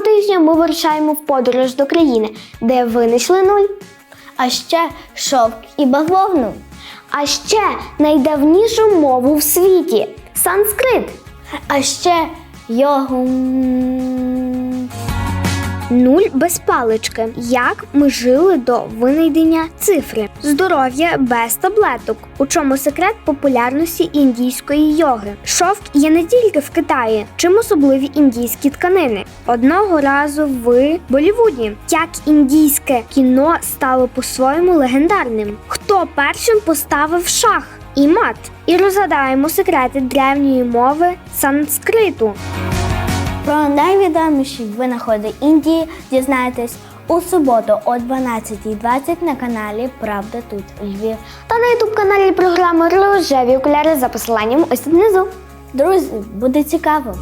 тижня ми вирушаємо в подорож до країни, де винайшли нуль. А ще шовк і бавовну. А ще найдавнішу мову в світі санскрит. А ще йогу. Нуль без палички. Як ми жили до винайдення цифри. Здоров'я без таблеток. У чому секрет популярності індійської йоги? Шовк є не тільки в Китаї, чим особливі індійські тканини. Одного разу в Болівуді, як індійське кіно стало по-своєму легендарним. Хто першим поставив шах і мат? І розгадаємо секрети древньої мови санскриту. Про найвідоміші винаходи Індії дізнаєтесь у суботу о 12.20 на каналі Правда тут Львів. Та на ютуб каналі програми Рожеві окуляри за посиланням ось тут внизу. Друзі, буде цікаво!